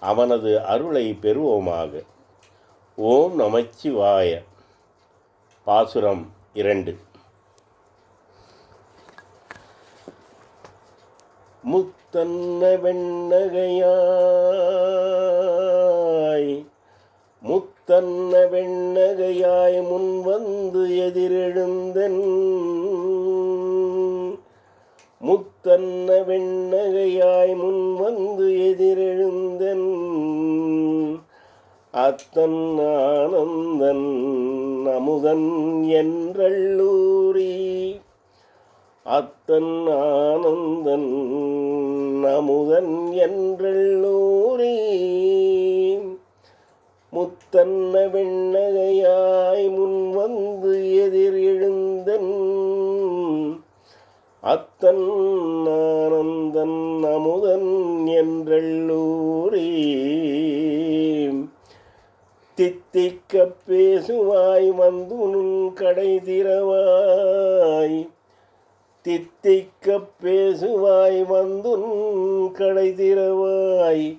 அவனது அருளை பெறுவோமாக. ஓம் நமச்சிவாய. பாசுரம் இரண்டு. முத்தன்ன வெண்ணகையாய் முத்தன்ன வெண்ணகையாய் முன் வந்து எதிரெழுந்தன் முத்தன்ன வெண்ணகையாய் முன் வந்து அத்தன் ஆனந்தன் அமுதன் என்றள்ளூரி. அத்தன் ஆனந்தன் அமுதன் என்றள்ளூரி. முத்தன்ன வெண்ணகையாய் முன்வந்து எதிர் எழுந்தன் அத்தன் ஆனந்தன் அமுதன் என்றள்ளூரி. தித்திக்க பேசுவாய் வந்து நுண் கடை திறவாய். தித்திக்க பேசுவாய் வந்து உன் கடை திறவாய்.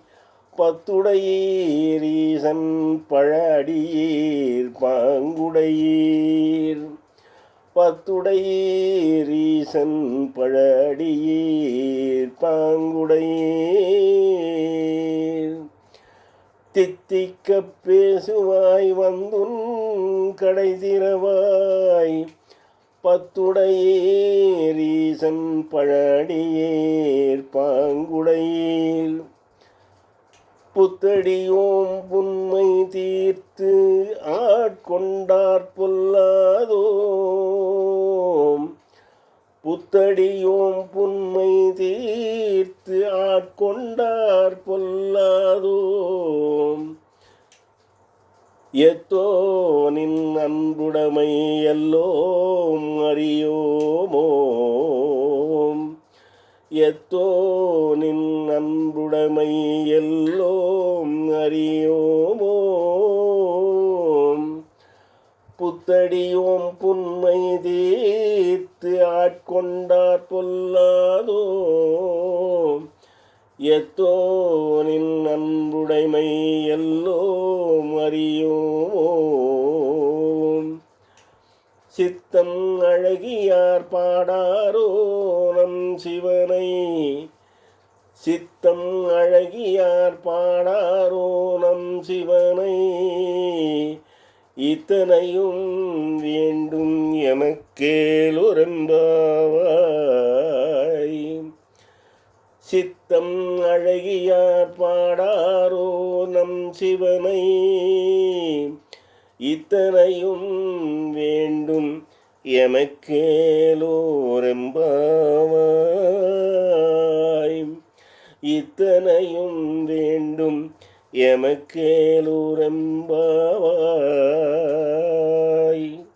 பத்துடையீர் பழடியீர் பாங்குடையீர். பத்துடையீர் பழடியீர் பாங்குடையீர். தித்திக்க பேசுவாய் வந்துன் கடை திறவாய் பத்துடையீர் பழடியேர் பாங்குடையீர். புத்தடியோம் புன்மை தீர்த்து ஆட்கொண்டார் பொல்லாதோம். புத்தடியோம் புன்மை தீர்த்து ஆட்கொண்டார் பொல்லாதோம். எத்தோ நின் அன்புடைமை எல்லோம் அறியோமோ? எத்தோ நின் அன்புடைமை எல்லோம் அறியோமோ? புத்தடியோம் புன்மை தீர்த்து ஆட்கொண்டார் பொல்லாதோ? எத்தோ நின் அன்புடைமை எல்லோ அறியோம் சித்தம் அழகியார் பாடாரோ நம் சிவனை. சித்தம் அழகியார் பாடாரோ நம் சிவனை. இத்தனையும் வேண்டும் எமக்கேலுரம்பாவாய் தம் அழகியார் பாடாரோ நம் சிவனை இத்தனையும் வேண்டும் எமக்கேலோரெம்பாவாய். இத்தனையும் வேண்டும் எமக்கேலூரெம்பாவாய்.